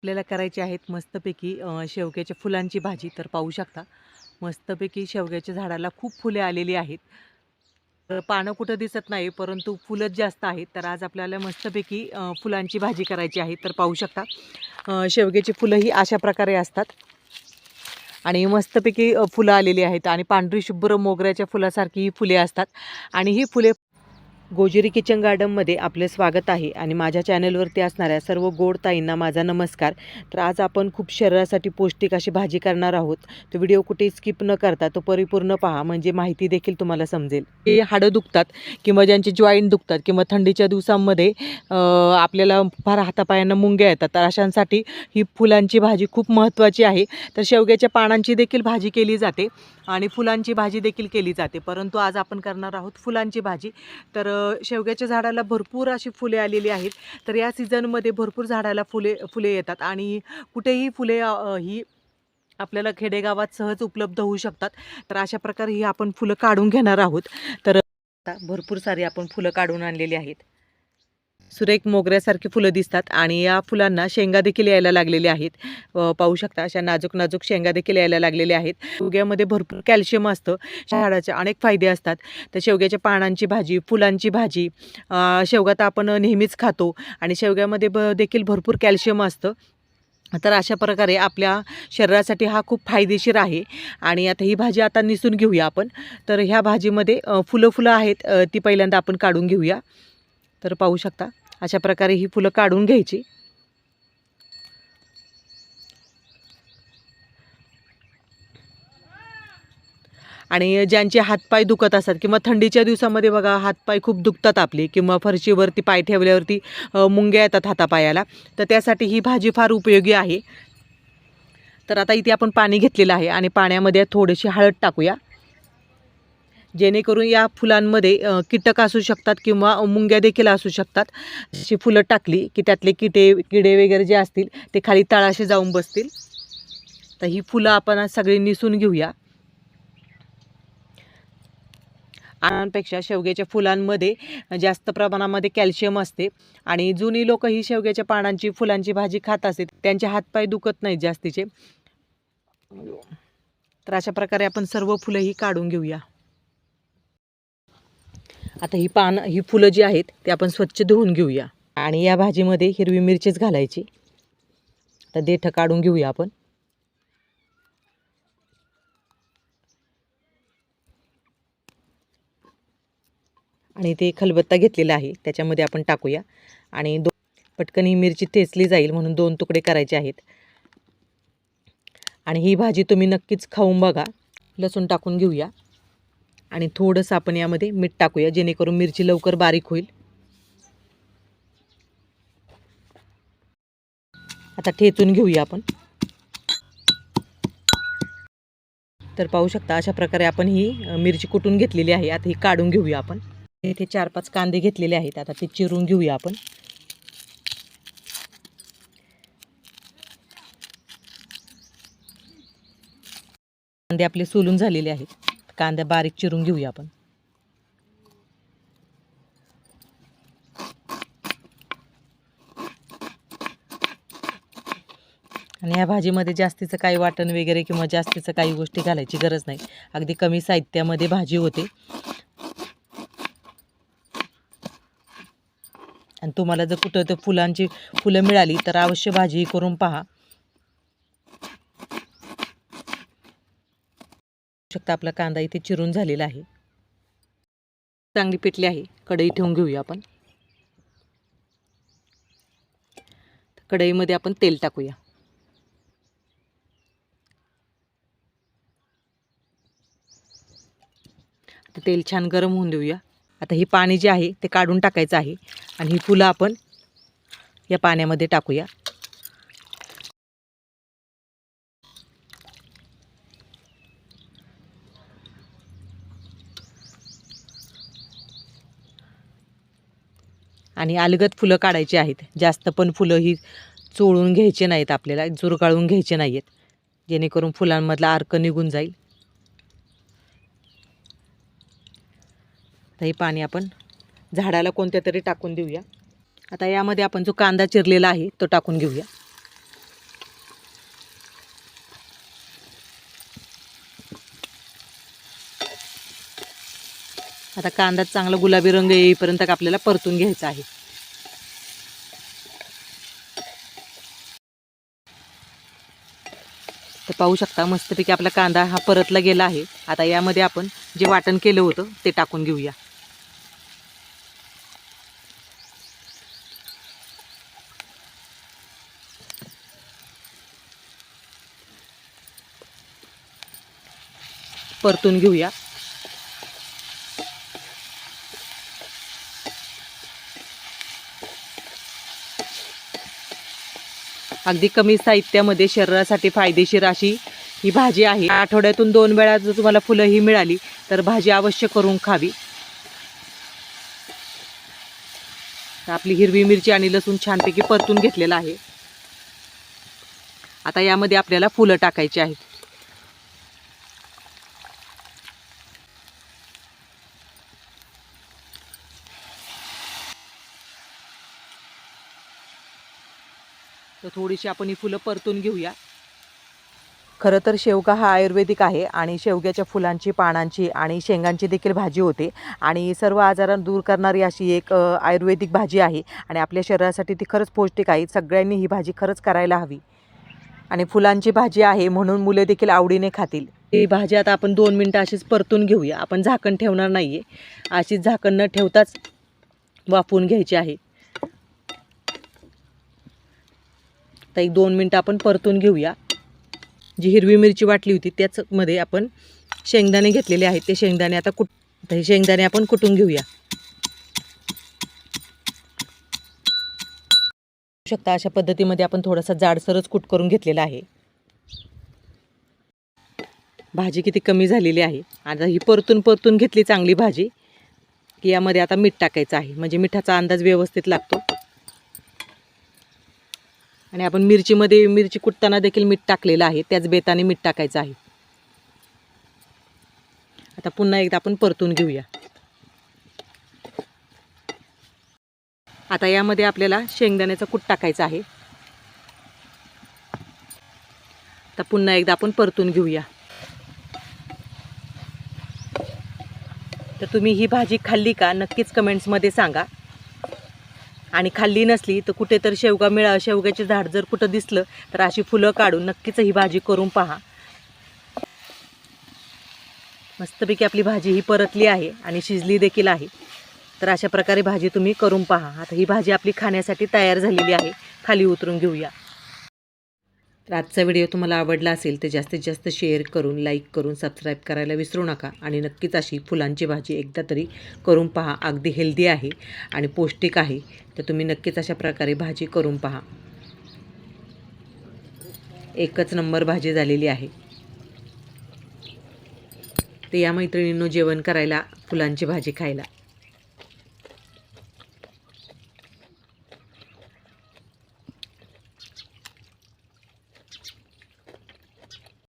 आपल्याला करायची आहेत मस्तपैकी शेवग्याच्या फुलांची भाजी तर पाहू शकता. मस्तपैकी शेवग्याच्या झाडाला खूप फुले आलेली आहेत. पानं कुठं दिसत नाही परंतु फुलंच जास्त आहेत. तर आज आपल्याला मस्तपैकी फुलांची भाजी करायची आहे तर पाहू शकता. शेवग्याची फुलंही अशा प्रकारे असतात. आणि मस्तपैकी फुलं आलेली आहेत. आणि पांढरी शुभ्र मोगऱ्याच्या फुलासारखी ही फुले असतात. आणि ही फुले गोजिरी किचन गार्डनमध्ये आपले स्वागत आहे आणि माझ्या चॅनलवरती असणाऱ्या सर्व गोड ताईंना माझा नमस्कार. तर आज आपण खूप शरीरासाठी पौष्टिक अशी भाजी करणार आहोत. तो व्हिडिओ कुठे स्किप न करता तो परिपूर्ण पहा म्हणजे माहिती देखील तुम्हाला समजेल. ते हाडं दुखतात किंवा ज्यांचे जॉईंट दुखतात किंवा थंडीच्या दिवसांमध्ये आपल्याला फार हातापायांना मुंग्या येतात तर अशांसाठी ही फुलांची भाजी खूप महत्त्वाची आहे. तर शेवग्याच्या पानांची देखील भाजी केली जाते आणि फुलांची भाजी देखील केली जाते. परंतु आज आपण करणार आहोत फुलांची भाजी. तर शेवग्याच्या झाडाला भरपूर अशी फुले आलेली आहेत. तर या सीझनमध्ये भरपूर झाडाला फुले फुले येतात आणि कुठेही फुले ही आपल्याला खेडेगावात सहज उपलब्ध होऊ शकतात. तर अशा प्रकारे ही आपण फुलं काढून घेणार आहोत. तर भरपूर सारी आपण फुलं काढून आणलेली आहेत. सुरेख मोगऱ्यासारखी फुलं दिसतात आणि या फुलांना शेंगा देखील यायला लागलेल्या आहेत. पाहू शकता अशा नाजूक नाजूक शेंगा देखील यायला लागलेल्या आहेत. शेवग्यामध्ये भरपूर कॅल्शियम असतं. झाडाचे अनेक फायदे असतात. तर शेवग्याच्या पानांची भाजी फुलांची भाजी शेवगा तर आपण नेहमीच खातो आणि शेवग्यामध्ये ब देखील भरपूर कॅल्शियम असतं. तर अशा प्रकारे आपल्या शरीरासाठी हा खूप फायदेशीर आहे. आणि आता ही भाजी आता निसून घेऊया आपण. तर ह्या भाजीमध्ये फुलं फुलं आहेत. ती पहिल्यांदा आपण काढून घेऊया. तर पाहू शकता. अशा प्रकारे ही फुलं काढून घ्यायची. आणि ज्यांचे हातपाय दुखत असतात किंवा थंडीच्या दिवसामध्ये बघा हातपाय खूप दुखतात आपले किंवा फरशीवरती पाय ठेवल्यावरती मुंग्या येतात हातापायाला तर त्यासाठी ही भाजी फार उपयोगी आहे. तर आता इथे आपण पाणी घेतलेलं आहे आणि पाण्यामध्ये थोडीशी हळद टाकूया. जेणेकरून या फुलांमध्ये कीटक असू शकतात किंवा मुंग्या देखील असू शकतात. अशी फुलं टाकली की त्यातले किटे किडे वगैरे जे असतील ते खाली तळाशी जाऊन बसतील. तर ही फुलं आपण सगळी निसून घेऊया. आणांपेक्षा शेवग्याच्या फुलांमध्ये जास्त प्रमाणामध्ये कॅल्शियम असते आणि जुनी लोक ही शेवग्याच्या पानांची फुलांची भाजी खात असते त्यांचे हातपाय दुखत नाहीत जास्तीचे. तर अशा प्रकारे आपण सर्व फुलं ही काढून घेऊया. आता ही पानं ही फुलं जी आहेत ते आपण स्वच्छ धुवून घेऊया. आणि या भाजीमध्ये हिरवी मिरचीच घालायची. आता देठं काढून घेऊया आपण. आणि ते खलबत्ता घेतलेला आहे त्याच्यामध्ये आपण टाकूया. आणि दो पटकन ही मिरची ठेचली जाईल म्हणून दोन तुकडे करायचे आहेत. आणि ही भाजी तुम्ही नक्कीच खाऊन बघा. लसूण टाकून घेऊया. आणि थोडंसं आपण यामध्ये मीठ टाकूया जेणेकरून मिरची लवकर बारीक होईल. आता ठेचून घेऊया आपण. तर पाहू शकता अशा प्रकारे आपण ही मिरची कुटून घेतलेली आहे. आता ही काढून घेऊया आपण. इथे चार पाच कांदे घेतलेले आहेत. आता ते चिरून घेऊया आपण. कांदे आपले सोलून झालेले आहेत. कांदे बारीक चिरून घेऊया आपण. आणि या भाजीमध्ये जास्तीचं काही वाटण वगैरे किंवा जास्तीचं काही गोष्टी घालायची गरज नाही. अगदी कमी साहित्यामध्ये भाजी होते. आणि तुम्हाला जर कुठं तर फुलांची फुलं मिळाली तर अवश्य भाजी करून पहा. शकता आपला कांदा इथे चिरून झालेला आहे. चांगली पेटली आहे. कढई ठेवून घेऊया आपण. कढईमध्ये आपण तेल टाकूया. आता तेल छान गरम होऊन देऊया. आता ही पाणी जे आहे ते काढून टाकायचं आहे. आणि ही फुलं आपण या पाण्यामध्ये टाकूया. आणि अलगत फुलं काढायची आहेत. जास्त पण फुलं ही चोळून घ्यायचे नाहीत आपल्याला जुरगाळून घ्यायचे नाही आहेत जेणेकरून फुलांमधला अर्क निघून जाईल. तर हे पाणी आपण झाडाला कोणत्या तरी टाकून देऊया. आता यामध्ये आपण जो कांदा चिरलेला आहे तो टाकून घेऊया. आता कांदा चांगला गुलाबी रंग येईपर्यंत आपल्याला परतून घ्यायचा आहे. तर पाहू शकता मस्तपैकी आपला कांदा हा परतला गेला आहे. आता यामध्ये आपण जे वाटण केलं होतं ते टाकून घेऊया. परतून घेऊया. अगदी कमी साहित्यामध्ये शरीरासाठी फायदेशीर अशी ही भाजी आहे. आठवड्यातून दोन वेळा जर तुम्हाला फुलं ही मिळाली तर भाजी अवश्य करून खावी. आपली हिरवी मिरची आणि लसूण छानपैकी परतून घेतलेला आहे. आता यामध्ये आपल्याला फुलं टाकायची आहेत. तर थोडीशी आपण ही फुलं परतून घेऊया. खरं तर शेवगा हा आयुर्वेदिक आहे आणि शेवग्याच्या फुलांची पानांची आणि शेंगांची देखील भाजी होते. आणि सर्व आजारांना दूर करणारी अशी एक आयुर्वेदिक भाजी आहे आणि आपल्या शरीरासाठी ती खरंच पौष्टिक आहे. सगळ्यांनी ही भाजी खरंच करायला हवी. आणि फुलांची भाजी आहे म्हणून मुले देखील आवडीने खातील. ही भाजी आता आपण दोन मिनटं अशीच परतून घेऊया. आपण झाकण ठेवणार नाही आहे अशीच झाकण न ठेवताच वाफवून घ्यायची आहे. तर एक दोन मिनटं आपण परतून घेऊया. जी हिरवी मिरची वाटली होती त्याचमध्ये आपण शेंगदाणे घेतलेले आहेत. ते शेंगदाणे आता कुट आता हे शेंगदाणे आपण कुटून घेऊया. शकता अशा पद्धतीमध्ये आपण थोडासा जाडसरच कुट करून घेतलेला आहे. भाजी किती कमी झालेली आहे. आता ही परतून परतून घेतली चांगली भाजी की यामध्ये आता मीठ टाकायचं आहे. म्हणजे मिठाचा अंदाज व्यवस्थित लागतो. आणि आपण मिरचीमध्ये मिरची कुटताना देखील मीठ टाकलेलं आहे. त्याच बेताने मीठ टाकायचं आहे. आता पुन्हा एकदा आपण परतून घेऊया. आता यामध्ये आपल्याला शेंगदाण्याचा कूट टाकायचा आहे. आता पुन्हा एकदा आपण परतून घेऊया. तर तुम्ही ही भाजी खाल्ली का? नक्कीच कमेंट्समध्ये सांगा. आणि खाल्ली नसली तर कुठे तर शेवगा मिळा शेवग्याचे झाड जर कुठं दिसलं तर अशी फुलं काढून नक्कीच ही भाजी करून पहा. मस्तपैकी आपली भाजी ही परतली आहे आणि शिजली देखील आहे. तर अशा प्रकारे भाजी तुम्ही करून पहा. आता ही भाजी आपली खाण्यासाठी तयार झालेली आहे. खाली उतरून घेऊया. तर आजचा व्हिडिओ तुम्हाला आवडला असेल तर जास्तीत जास्त शेअर करून लाईक करून सबस्क्राईब करायला विसरू नका आणि नक्कीच अशी फुलांची भाजी एकदा तरी करून पहा. अगदी हेल्दी आहे आणि पौष्टिक आहे. तर तुम्ही नक्कीच अशा प्रकारे भाजी करून पहा. एकच नंबर भाजी झालेली आहे. तर या मैत्रिणींनो जेवण करायला फुलांची भाजी खायला.